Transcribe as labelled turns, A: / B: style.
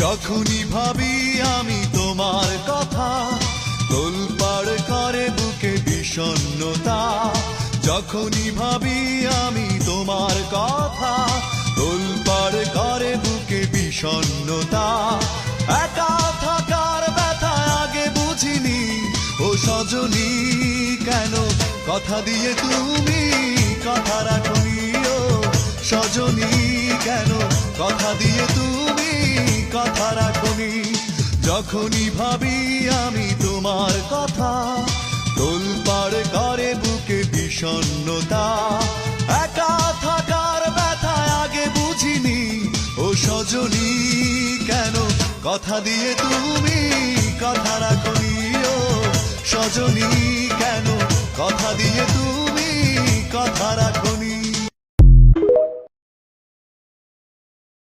A: যখনই ভাবি আমি তোমার কথা, তোলপাড় করে বুকে বিষণ্ণতা। যখনই ভাবি আমি তোমার কথা, তোলপাড় করে বুকে বিষণ্ণতা। একা থাকার ব্যথা আগে বুঝিনি, ও সজনী, কেন কথা দিয়ে তুমি কথা রাখনি? ও সজনী, কেন কথা দিয়ে তুমি যখনই ভাবি আমি তোমার কথা তোলপাড় করে বুকে বিষণ্ণতা। একা থাকার ব্যথা আগে বুঝিনি, ও সজনী, কেন কথা দিয়ে তুমি কথা রাখনি? ও সজনী, কেন কথা দিয়ে তুমি কথা রাখ